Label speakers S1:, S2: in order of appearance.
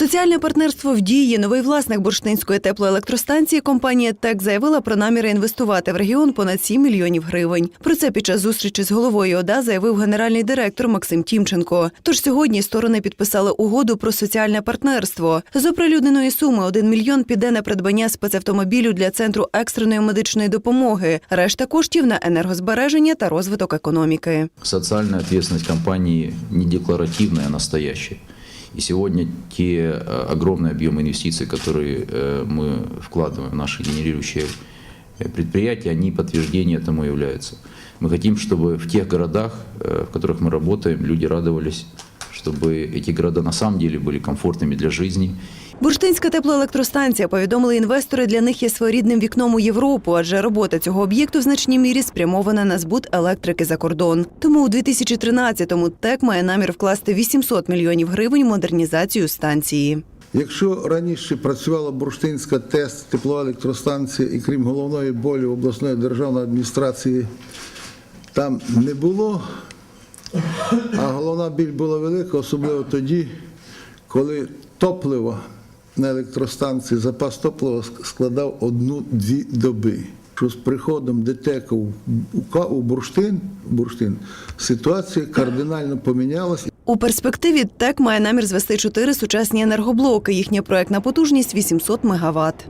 S1: Соціальне партнерство в дії. Новий власник бурштинської теплоелектростанції компанія ТЕК заявила про наміри інвестувати в регіон понад 7 мільйонів гривень. Про це під час зустрічі з головою ОДА заявив генеральний директор Максим Тімченко. Тож сьогодні сторони підписали угоду про соціальне партнерство. З оприлюдненої суми 1 мільйон піде на придбання спецавтомобілю для центру екстреної медичної допомоги. Решта коштів на енергозбереження та розвиток економіки.
S2: Социальная ответственность компании не декларативная, а настоящая. И сегодня те э, огромные объемы инвестиций, которые э, мы вкладываем в наши генерирующие э, предприятия, они подтверждение этому являются. Мы хотим, чтобы в тех городах, э, в которых мы работаем, люди радовались, чтобы эти города на самом деле были комфортными для жизни
S1: Бурштинська теплоелектростанція, повідомили інвестори, для них є своєрідним вікном у Європу, адже робота цього об'єкту в значній мірі спрямована на збут електрики за кордон. Тому у 2013-му ТЕК має намір вкласти 800 мільйонів гривень в модернізацію станції.
S3: Якщо раніше працювала бурштинська ТЕС, теплоелектростанція, і крім головної болі обласної державної адміністрації там не було, а головна біль була велика, особливо тоді, коли топливо на електростанції, запас топлива складав одну-дві доби. Що з приходом ДТЕКу у бурштин, бурштин ситуація кардинально помінялась.
S1: У перспективі ТЕК має намір звести чотири сучасні енергоблоки. Їхня проектна потужність 800 мегаватт.